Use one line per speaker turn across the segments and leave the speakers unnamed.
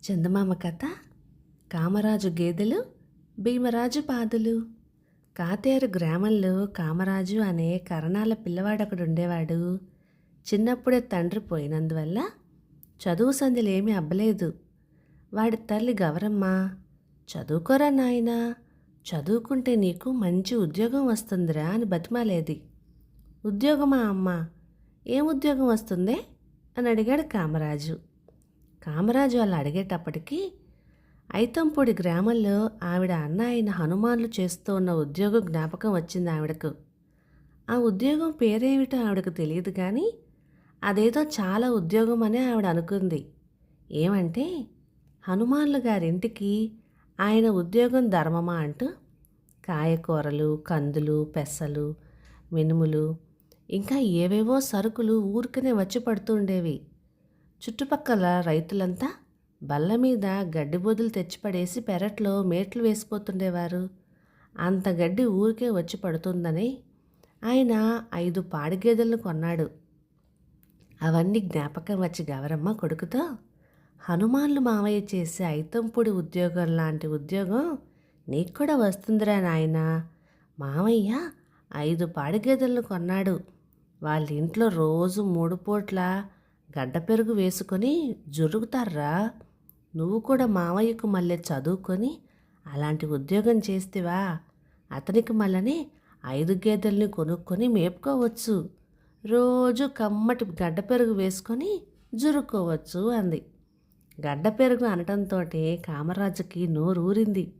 చందమామ కథ కామరాజు గేదెలు భీమరాజు పాదులు. కాతేరు గ్రామంలో కామరాజు అనే కరణాల పిల్లవాడొకడు ఉండేవాడు. చిన్నప్పుడే తండ్రి పోయినందువల్ల చదువు సందులేమీ అబ్బలేదు. వాడి తల్లి గవరమ్మ చదువుకోరా నాయనా చదువుకుంటే నీకు మంచి ఉద్యోగం వస్తుందిరా అని బతిమాలేది. ఉద్యోగమా అమ్మ ఏం ఉద్యోగం వస్తుందే? అని అడిగాడు కామరాజు. కామరాజు అలా అడిగేటప్పటికీ ఐతంపూడి గ్రామంలో ఆవిడ అన్న అయిన హనుమాన్లు చేస్తూ ఉన్న ఉద్యోగం జ్ఞాపకం వచ్చింది ఆవిడకు. ఆ ఉద్యోగం పేరేమిటో ఆవిడకు తెలియదు కానీ అదేదో చాలా ఉద్యోగం అనే ఆవిడ అనుకుంది. ఏమంటే హనుమాన్లు గారింటికి ఆయన ఉద్యోగం ధర్మమా అంటూ కాయకూరలు కందులు పెసలు మినుములు ఇంకా ఏవేవో సరుకులు ఊరికనే వచ్చి పడుతుండేవి చుట్టుపక్కల రైతులంతా బల్ల మీద గడ్డి బొదులు తెచ్చిపడేసి పెరట్లో మేట్లు వేసిపోతుండేవారు. అంత గడ్డి ఊరికే వచ్చి పడుతుందని ఆయన ఐదు పాడి గేదెలను కొన్నాడు. అవన్నీ జ్ఞాపకం వచ్చి గవరమ్మ కొడుకుతో హనుమాన్లు మావయ్య చేసే ఐతంపుడి ఉద్యోగం లాంటి ఉద్యోగం నీకు కూడా వస్తుందిరా నాయన. మావయ్య ఐదు పాడి గేదెలను కొన్నాడు. వాళ్ళ ఇంట్లో రోజు మూడు పూట్ల గడ్డ పెరుగు వేసుకొని జురుగుతారా నువ్వు కూడా మావయ్యకు మళ్ళీ చదువుకొని అలాంటి ఉద్యోగం చేస్తేవా? అతనికి మళ్ళనే ఐదు గేదెల్ని కొనుక్కొని మేపుకోవచ్చు. రోజు కమ్మటి గడ్డ పెరుగు వేసుకొని జురుక్కోవచ్చు అంది. గడ్డ పెరుగు అనటంతో కామరాజుకి నోరూరింది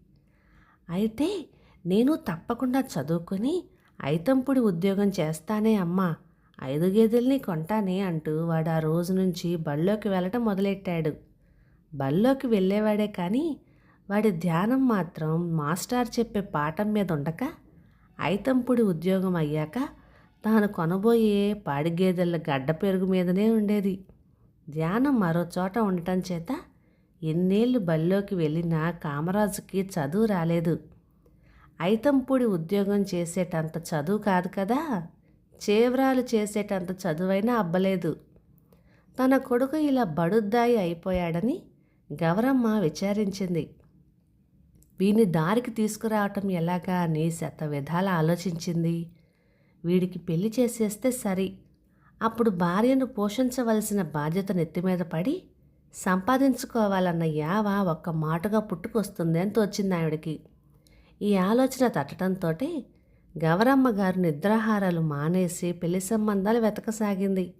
అయితే నేను తప్పకుండా చదువుకొని ఐతంపుడి ఉద్యోగం చేస్తానే అమ్మా. ఐదు గేదెల్ని కొంటానే అంటూ వాడు ఆ రోజు నుంచి బళ్ళోకి వెళ్ళటం మొదలెట్టాడు. బళ్ళోకి వెళ్ళేవాడే కానీ వాడి ధ్యానం మాత్రం మాస్టర్ చెప్పే పాఠం మీద ఉండక ఐతంపుడి ఉద్యోగం అయ్యాక తాను కొనబోయే పాడి గేదెల గడ్డ పెరుగు మీదనే ఉండేది. ధ్యానం మరో చోట ఉండటం చేత ఎన్నేళ్ళు బళ్ళోకి వెళ్ళినా కామరాజుకి చదువు రాలేదు. ఐతంపూడి ఉద్యోగం చేసేటంత చదువు కాదు కదా? చేవ్రాలు చేసేటంత చదువైనా అబ్బలేదు. తన కొడుకు ఇలా బడుద్దాయి అయిపోయాడని గవరమ్మ విచారించింది. వీని దారికి తీసుకురావటం ఎలాగా అని శత విధాల ఆలోచించింది. వీడికి పెళ్ళి చేసేస్తే సరి. అప్పుడు భార్యను పోషించవలసిన బాధ్యత నెత్తిమీద పడి సంపాదించుకోవాలన్న యావ ఒక్క మాటగా పుట్టుకొస్తుంది అని తోచింది ఆవిడకి ఈ ఆలోచన తట్టడంతో గవరమ్మ గారు నిద్రాహారాలు మానేసి పెళ్ళి సంబంధాలు వెతకసాగింది.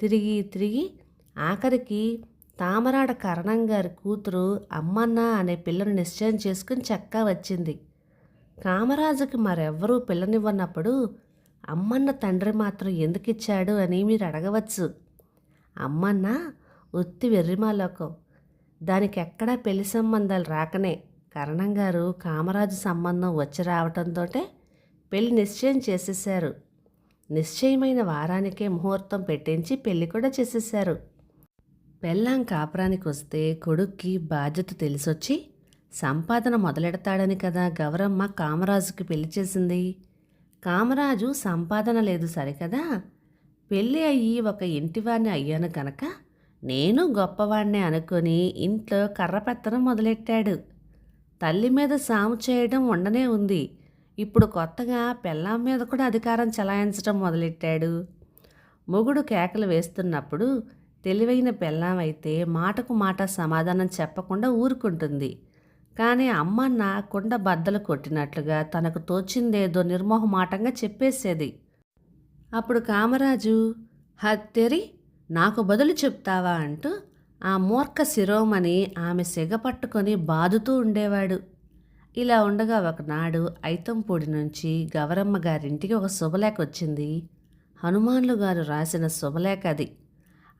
తిరిగి తిరిగి ఆఖరికి తామరాడ కరణం గారి కూతురు అమ్మన్న అనే పిల్లను నిశ్చయం చేసుకుని చక్కా వచ్చింది. కామరాజుకి మరెవ్వరూ పిల్లనివ్వనప్పుడు అమ్మన్న తండ్రి మాత్రం ఎందుకు ఇచ్చాడు అని మీరు అడగవచ్చు. అమ్మన్న ఉత్తి వెర్రిమాలోకం దానికి ఎక్కడా పెళ్ళి సంబంధాలు రాకనే. కరణం గారు కామరాజు సంబంధం వచ్చి రావటంతో పెళ్ళి నిశ్చయం చేసేశారు. నిశ్చయమైన వారానికే ముహూర్తం పెట్టించి పెళ్ళి కూడా చేసేశారు. పెళ్ళాం కాపురానికి వస్తే కొడుక్కి బాధ్యత తెలిసొచ్చి సంపాదన మొదలెడతాడని కదా గౌరమ్మ కామరాజుకి పెళ్ళి చేసింది. కామరాజు సంపాదన లేదు సరికదా? పెళ్ళి అయ్యి ఒక ఇంటివాణ్ణి అయ్యాను కనుక నేను గొప్పవాణ్ణి అనుకొని ఇంట్లో కర్రపెత్తనం మొదలెట్టాడు. తల్లి మీద సాము చేయడం ఉండనే ఉంది. ఇప్పుడు కొత్తగా పెళ్ళాం మీద కూడా అధికారం చలాయించడం మొదలెట్టాడు. మొగుడు కేకలు వేస్తున్నప్పుడు తెలివైన పెళ్ళాం అయితే మాటకు మాట సమాధానం చెప్పకుండా ఊరుకుంటుంది. కానీ అమ్మన్న కుండ బద్దలు కొట్టినట్లుగా తనకు తోచిందేదో నిర్మోహమాటంగా చెప్పేసేది. అప్పుడు కామరాజు హత్తెరి నాకు బదులు చెప్తావా? అంటూ ఆ మూర్ఖ శిరోమణి ఆమె సిగ పట్టుకొని బాదుతూ ఉండేవాడు. ఇలా ఉండగా ఒకనాడు ఐతంపూడి నుంచి గవరమ్మ గారింటికి ఒక శుభలేఖ వచ్చింది. హనుమాన్లు గారు రాసిన శుభలేఖ అది.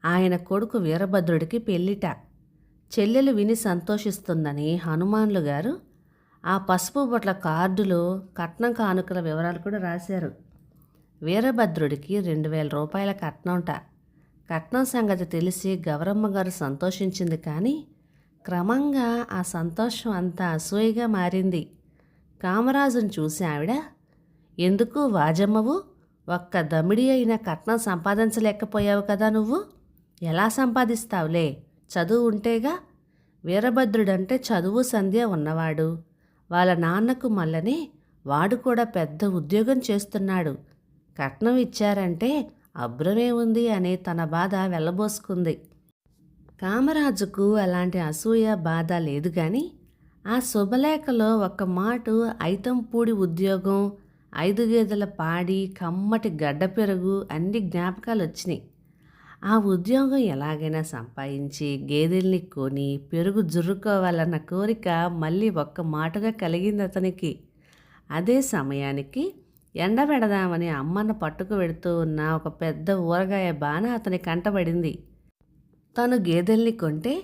ఆయన కొడుకు వీరభద్రుడికి పెళ్ళిట. చెల్లెలు విని సంతోషిస్తుందని హనుమాన్లు గారు ఆ పసుపు బొట్ల కార్డులో కట్నం కానుకల వివరాలు కూడా రాశారు. వీరభద్రుడికి రెండు వేల రూపాయల కట్నంట. కట్నం సంగతి తెలిసి గౌరమ్మ గారు సంతోషించింది కానీ క్రమంగా ఆ సంతోషం అంతా అసూయగా మారింది. కామరాజును చూసి ఆవిడ ఎందుకు వాజమ్మవు? ఒక్క దమిడి అయిన కట్నం సంపాదించలేకపోయావు కదా నువ్వు? ఎలా సంపాదిస్తావులే? చదువు ఉంటేగా? వీరభద్రుడంటే చదువు సంధ్య ఉన్నవాడు. వాళ్ళ నాన్నకు మళ్ళనే వాడు కూడా పెద్ద ఉద్యోగం చేస్తున్నాడు. కట్నం ఇచ్చారంటే అభ్రమే ఉంది అని తన బాధ వెళ్ళబోసుకుంది కామరాజుకు అలాంటి అసూయ బాధ లేదు కానీ ఆ శుభలేఖలో ఒక మాటు ఐతంపూడి ఉద్యోగం ఐదు గేదెల పాడి కమ్మటి గడ్డ పెరుగు అన్ని జ్ఞాపకాలు వచ్చినాయి. ఆ ఉద్యోగం ఎలాగైనా సంపాదించి గేదెల్ని కొని పెరుగు జుర్రుకోవాలన్న కోరిక మళ్ళీ ఒక్క మాటగా కలిగింది అతనికి. అదే సమయానికి ఎండబెడదామని అమ్మను పట్టుకు వెడుతూ ఉన్న ఒక పెద్ద ఊరగాయ బాణ అతని కంటబడింది తను గేదెల్ని కొంటే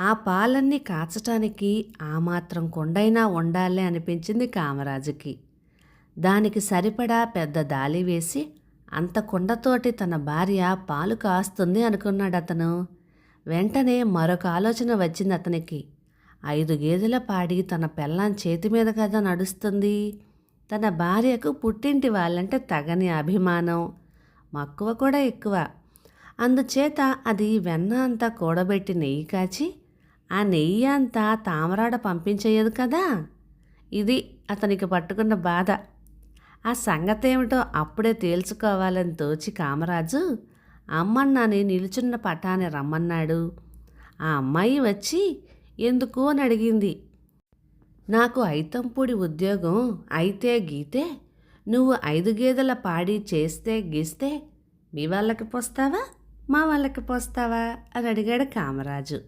ఆ పాలన్నీ కాచటానికి ఆ మాత్రం కొండైనా ఉండాలి అనిపించింది కామరాజుకి. దానికి సరిపడా పెద్ద దాలి వేసి అంత కుండతోటి తన భార్య పాలు కాస్తుంది అనుకున్నాడు అతను వెంటనే మరొక ఆలోచన వచ్చింది అతనికి. ఐదు గేదెల పాడి తన పెళ్ళాం చేతి మీద కదా నడుస్తుంది. తన భార్యకు పుట్టింటి వాళ్ళంటే తగని అభిమానం. మక్కువ కూడా ఎక్కువ. అందుచేత అది వెన్న అంతా కూడబెట్టి నెయ్యి కాచి ఆ నెయ్యి అంతా తామరాడ పంపించేయదు కదా? ఇది అతనికి పట్టుకున్న బాధ. ఆ సంగతేమిటో అప్పుడే తేల్చుకోవాలని తోచి కామరాజు అమ్మన్నని నిలుచున్న పటాన్ని రమ్మన్నాడు. ఆ అమ్మాయి వచ్చి ఎందుకు? అని అడిగింది. నాకు ఐతంపూడి ఉద్యోగం అయితే గీతే నువ్వు ఐదు గేదెల పాడి చేస్తే గీస్తే మీ వాళ్ళకి పోస్తావా? మా వాళ్ళకి పోస్తావా? అని అడిగాడు కామరాజు.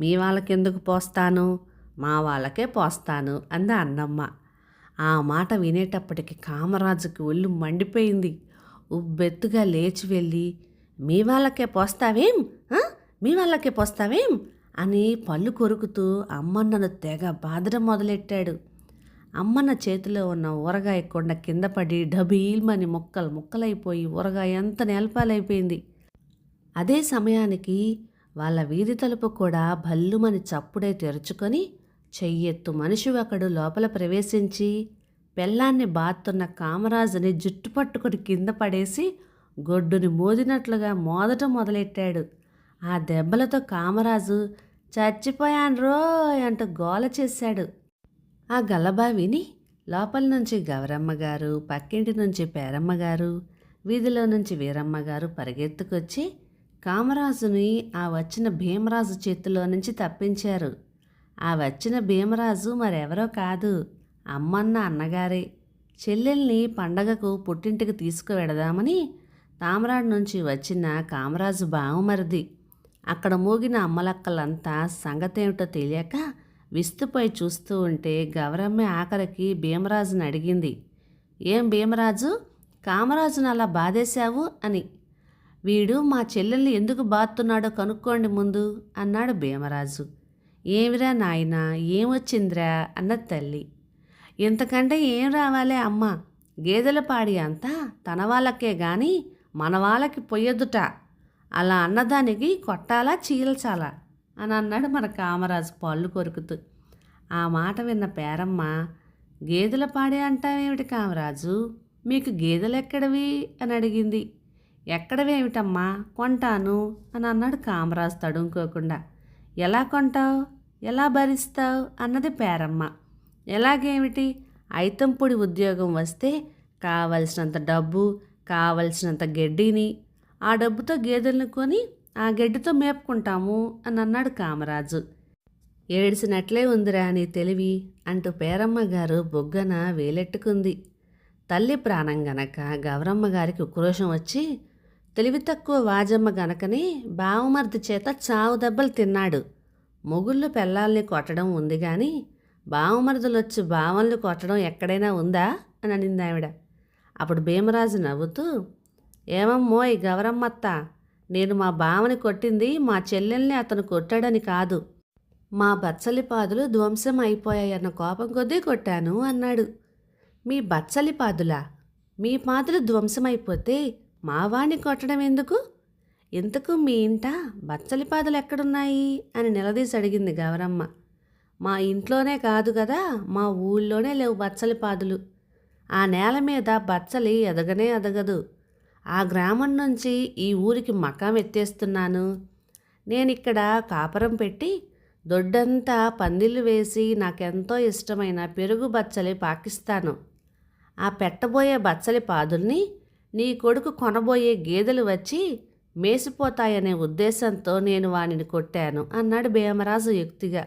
మీ వాళ్ళకెందుకు పోస్తాను? మా వాళ్ళకే పోస్తాను అంది అన్నమ్మ. ఆ మాట వినేటప్పటికి కామరాజుకి ఒళ్ళు మండిపోయింది. ఉబ్బెత్తుగా లేచి వెళ్ళి మీ వాళ్ళకే పోస్తావేం? మీ వాళ్ళకే పోస్తావేం? అని పళ్ళు కొరుకుతూ అమ్మన్నను తెగ బాధడం మొదలెట్టాడు. అమ్మన్న చేతిలో ఉన్న ఊరగాయ కొండ కింద పడి డబీల్మని ముక్కలు ముక్కలైపోయి ఊరగాయ ఎంత నేలపాలైపోయింది. అదే సమయానికి వాళ్ళ వీధి తలుపు కూడా భల్లుమని చప్పుడే తెరుచుకొని చెయ్యెత్తు మనిషి ఒకడు లోపల ప్రవేశించి పెళ్ళాన్ని బాత్తున్న కామరాజుని జుట్టు పట్టుకొని కింద పడేసి గొడ్డుని మోదినట్లుగా మోదట మొదలెట్టాడు. ఆ దెబ్బలతో కామరాజు చచ్చిపోయాను రోయ్ అంటూ గోల చేశాడు. ఆ గలబా విని లోపల నుంచి గౌరమ్మ గారు పక్కింటి నుంచి పేరమ్మ గారు వీధిలో నుంచి వీరమ్మ గారు పరిగెత్తుకొచ్చి కామరాజుని ఆ వచ్చిన భీమరాజు చేతిలో నుంచి తప్పించారు. ఆ వచ్చిన భీమరాజు మరెవరో కాదు అమ్మన్న అన్నగారే. చెల్లెల్ని పండగకు పుట్టింటికి తీసుకువెడదామని తామరాడు నుంచి వచ్చిన కామరాజు బావమరిది. అక్కడ మోగిన అమ్మలక్కలంతా సంగతేమిటో తెలియక విస్తుపోయి చూస్తూ ఉంటే గౌరమ్మ ఆఖరికి భీమరాజుని అడిగింది ఏం భీమరాజు కామరాజును అలా బాధేశావు? అని. వీడు మా చెల్లెల్ని ఎందుకు బాతున్నాడో కనుక్కోండి ముందు అన్నాడు భీమరాజు. ఏమిరా నాయనా ఏమొచ్చిందిరా అన్న తల్లి. ఇంతకంటే ఏం రావాలే అమ్మ గేదెల పాడి అంతా తన వాళ్ళకే గాని మన వాళ్ళకి పొయ్యొద్దుట అలా అన్నదానికి కొట్టాలా చీల్చాలా అని అన్నాడు మన కామరాజు పళ్ళు కొరుకుతూ. ఆ మాట విన్న పేరమ్మ గేదెల పాడే అంటావేమిటి కామరాజు? మీకు గేదెలెక్కడవి అని అడిగింది. ఎక్కడవేమిటమ్మా కొంటాను అని అన్నాడు కామరాజు తడుముకోకుండా. ఎలా కొంటావు? ఎలా భరిస్తావు? అన్నది పేరమ్మ. ఎలాగేమిటి? ఐతంపొడి ఉద్యోగం వస్తే కావలసినంత డబ్బు కావలసినంత గడ్డిని ఆ డబ్బుతో గేదెలను కొని ఆ గడ్డితో మేపుకుంటాము అని అన్నాడు కామరాజు. ఏడిసినట్లే ఉందిరా నీ తెలివి అంటూ పేరమ్మ గారు బొగ్గన వేలెట్టుకుంది. తల్లి ప్రాణం గనక గౌరమ్మ గారికి ఉక్రోషం వచ్చి తెలివి తక్కువ వాజమ్మ గనకనే బావమర్ది చేత చావు దెబ్బలు తిన్నాడు. మొగుళ్ళు పెళ్ళాల్ని కొట్టడం ఉంది కానీ బావమరుదులు వచ్చి కొట్టడం ఎక్కడైనా ఉందా? అని అనింది ఆవిడ. అప్పుడు భీమరాజు నవ్వుతూ ఏమమ్మో ఈ గౌరమ్మత్త నేను మా బావని కొట్టింది మా చెల్లెల్ని అతను కొట్టాడని కాదు. మా బచ్చలి పాదులు ధ్వంసం అయిపోయాయన్న కోపం కొద్దీ కొట్టాను అన్నాడు. మీ బచ్చలి పాదులా మీ పాదులు ధ్వంసమైపోతే మావాణ్ణి కొట్టడం ఎందుకు? ఇంతకు మీ ఇంట బచ్చలి పాదులు ఎక్కడున్నాయి? అని నిలదీసి అడిగింది గౌరమ్మ మా ఇంట్లోనే కాదు కదా మా ఊళ్ళోనే లేవు బచ్చలి పాదులు ఆ నేల మీద బచ్చలి ఎదగనే ఎదగదు. ఆ గ్రామం నుంచి ఈ ఊరికి మకాం ఎత్తేస్తున్నాను. నేను ఇక్కడ కాపురం పెట్టి దొడ్డంతా పందిళ్ళు వేసి నాకెంతో ఇష్టమైన పెరుగు బచ్చలి పాకిస్తాను. ఆ పెట్టబోయే బచ్చలి పాదుల్ని నీ కొడుకు కొనబోయే గేదెలు వచ్చి మేసిపోతాయనే ఉద్దేశంతో నేను వానిని కొట్టాను అన్నాడు భీమరాజు యుక్తిగా.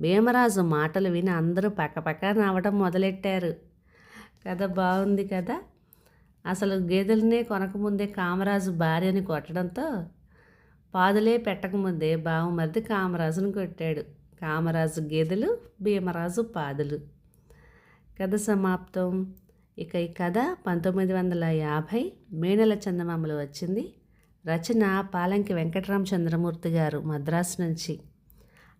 భీమరాజు మాటలు విని అందరూ పక్కపక్క నవ్వడం మొదలెట్టారు. కథ బాగుంది కదా? అసలు గేదెలనే కొనకముందే కామరాజు భార్యని కొట్టడంతో పాదులే పెట్టకముందే బావమరిది కామరాజును కొట్టాడు. కామరాజు గేదెలు భీమరాజు పాదులు. కథ సమాప్తం. ఇక ఈ కథ పంతొమ్మిది వందల యాభై మేనల చందమామలో వచ్చింది. రచన పాలంకి వెంకటరామచంద్రమూర్తి గారు మద్రాసు నుంచి.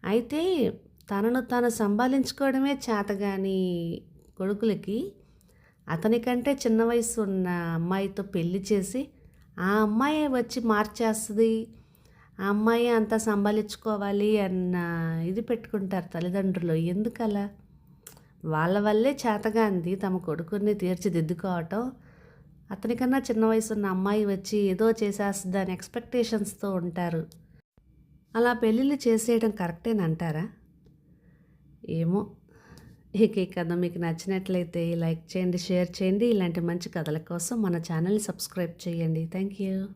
అయితే తనను తాను సంభాలించుకోవడమే చేతగాని కొడుకులకి అతనికంటే చిన్న వయసు ఉన్న అమ్మాయితో పెళ్ళి చేసి ఆ అమ్మాయి వచ్చి మార్చేస్తుంది. ఆ అమ్మాయి అంతా సంభాలించుకోవాలి అన్న ఇది పెట్టుకుంటారు తల్లిదండ్రులు. ఎందుకలా? వాళ్ళ వల్లే చేతగాంది. తమ కొడుకుని తీర్చిదిద్దుకోవటం. అతనికన్నా చిన్న వయసు ఉన్న అమ్మాయి వచ్చి ఏదో చేసేస్తుంది అని ఎక్స్పెక్టేషన్స్తో ఉంటారు. అలా పెళ్ళిళ్ళు చేసేయడం కరెక్టేనంటారా? ఏమో. ఇక ఈ కథ మీకు నచ్చినట్లయితే లైక్ చేయండి షేర్ చేయండి. ఇలాంటి మంచి కథల కోసం మన ఛానల్ని సబ్స్క్రైబ్ చేయండి. Thank you